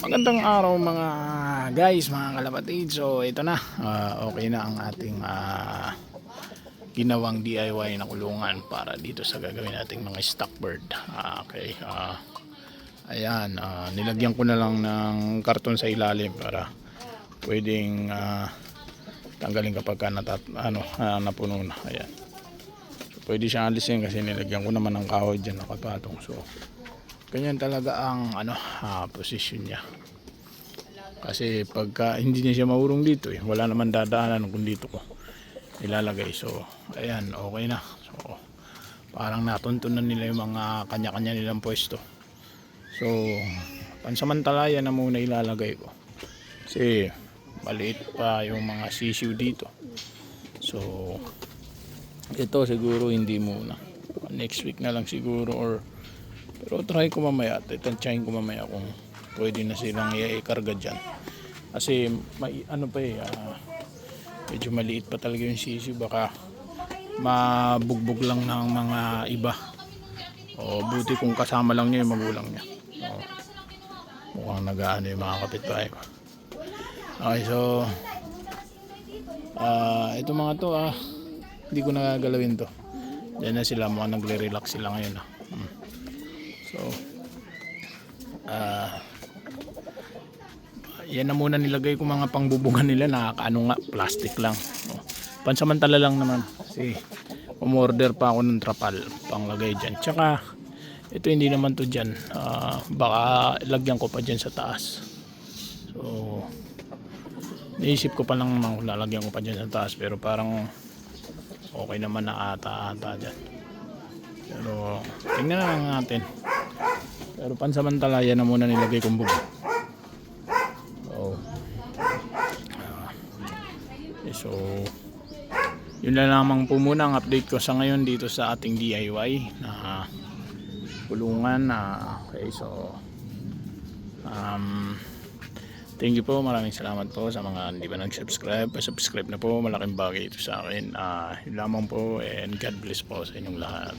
Magandang araw mga guys, mga kalapatid. So ito na, ah, okay na ang ating ah, ginawang DIY na kulungan para dito sa gagawin nating mga stock bird. Ah, okay, ah, ayan, ah, nilagyan ko na lang ng karton sa ilalim para pwedeng ah, tanggalin kapag ka natat, ano, ah, napuno na. Ayan. So, pwede siyang alisin kasi nilagyan ko naman ng kahoy dyan nakapatong. So ganyan talaga ang ano ah, position niya. Kasi pagka hindi niya siya maurong dito eh wala naman dadaanan kung dito ko ilalagay. So ayan okay na. So parang natuntunan nila yung mga kanya-kanya nilang pwesto. So pansamantala yan na muna ilalagay ko. Kasi maliit pa yung mga sisiw dito. So ito siguro hindi muna. Next week na lang siguro or pero try ko mamaya at itansyahin ko mamaya kung pwede na silang i-karga dyan. Kasi may ano pa eh, ah, medyo maliit pa talaga yung sisi baka mabugbog lang ng mga iba. O buti kung kasama lang niya yung magulang niya. O, mukhang nag-ano yung mga kapitbahay ko. Okay, so ah ito mga to ah hindi ko nagagalawin to. Diyan na sila, mga nagre-relax sila ngayon ah. Hmm. So, ah, yan na muna nilagay ko mga pangbubugan nila na ano nga, plastic lang. Oh, pansamantala lang naman. Kasi, umorder pa ako ng trapal panglagay dyan. Tsaka, ito hindi naman to dyan. Ah, baka lagyan ko pa dyan sa taas. So, naisip ko pa lang naman kung lalagyan ko pa dyan sa taas. Pero parang, okay naman na ata-ata dyan. Pero, tingnan na lang natin. Pero pansamantala yan na muna nilagay kong bubog. So, ah, eh, so yun na lamang po muna ang update ko sa ngayon dito sa ating DIY na kulungan na okay so um, thank you po. Maraming salamat po sa mga hindi pa nag-subscribe. Subscribe na po. Malaking bagay ito sa akin. Ah, yun lamang po and God bless po sa inyong lahat